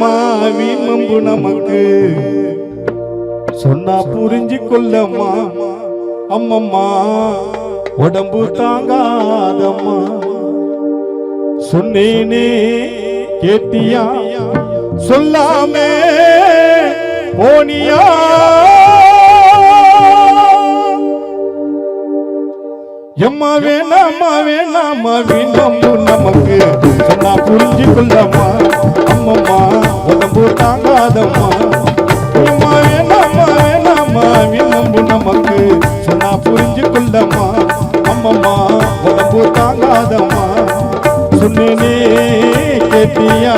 மாவி மம்பு நமக்கு. சொன்னா புரிஞ்சு கொள்ளம்மா அம்மம்மா. உடம்பு தாங்காதம்மா. சொன்னேனே கேட்டியா? சொல்லாமே போனியா? எம்மா வேணாமா வேணாமா வீணம்பு நமக்கு. சொன்னா புரிஞ்சு கொள்ளம்மா நமக்கு சொன்னா புரிஞ்சு கொள்ளம்மா அம்மம்மா உடம்பு தாங்காதம்மா. சொன்னேனே கேட்டியா?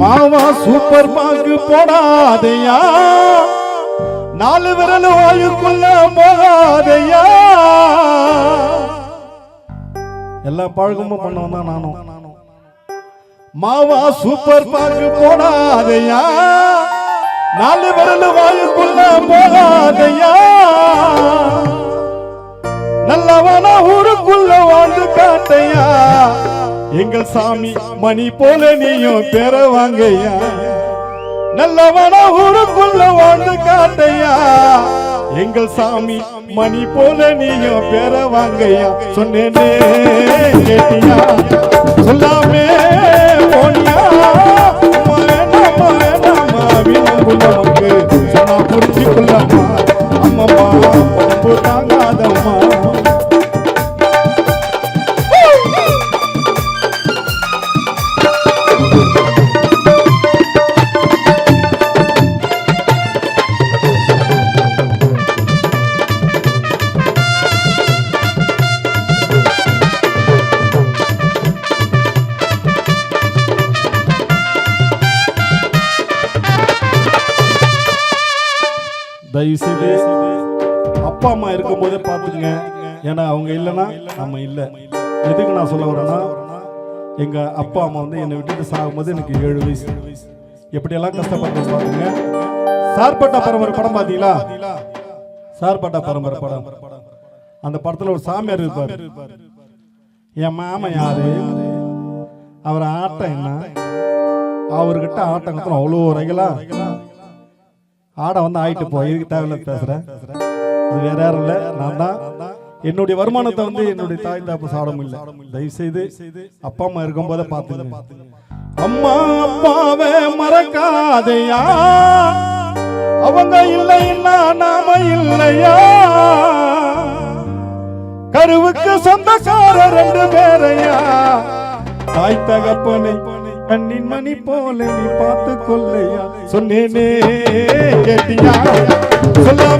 மாவா சூப்பர் மார்க்கு போடாதையா? நாலு விரல் வாயுக்குள்ள போகாதையா? எல்லா பழக்கமும் பண்ணவன் தான் நானும். மாவா சூப்பர் மார்க்கு போடாதையா? நாலு விரல் வாயுக்குள்ள போகாதையா? நல்லவனா ஊருக்குள்ள வாழ்ந்து காட்டையா? எங்கள் சாமி மணி போல நீயும் பெற வாங்கையா? நல்லவன ஊருக்குள்ள வாழ்ந்து காட்டையா? எங்கள் சாமி மணி போல நீயும் பெற வாங்கய்யா சொன்னேனே கேட்டியா? தயவு செய்து அப்பா அம்மா இருக்கும் போதே பார்த்துங்க ஏன்னா அவங்க இல்லைன்னா நம்ம இல்லை. எதுக்கு நான் சொல்ல வரேன்னா எங்கள் அப்பா அம்மா வந்து என்னை விட்டுட்டு சாகும்போது எனக்கு ஏழு வயசு. எப்படியெல்லாம் கஷ்டப்பட்டு பாருங்க. சார்பட்டா பரம்பரை படம் பார்த்தீங்களா? சார்பட்டா பரம்பரை படம். அந்த படத்துல ஒரு சாமியார் இருப்பார். என் மாமன் யாரு? அவர் ஆட்டம் என்ன? அவர்கிட்ட ஆட்டம் அவ்வளோ ரகலா. ஆட வந்து ஆயிட்டு போ. இதுக்கு தேவையில்ல பேசுறேன் அது வேற யாரும் இல்ல. நான் தான். என்னுடைய வருமானத்தை வந்து என்னுடைய தாய் தாப்பு சாடம் இல்லை. தயவு செய்து அப்பா அம்மா இருக்கும் போதே பார்த்துங்க. அம்மா அப்பாவே மறக்காதையா. அவங்க இல்லைன்னா நாம இல்லையா? கருவுக்கு சொந்தக்கார ரெண்டு பேரையா? தாய் தகப்பனை கண்ணின் மணி போல நீ பார்த்து கொள்ளையா? சொன்னேனே கேட்டியா? சொல்லாமே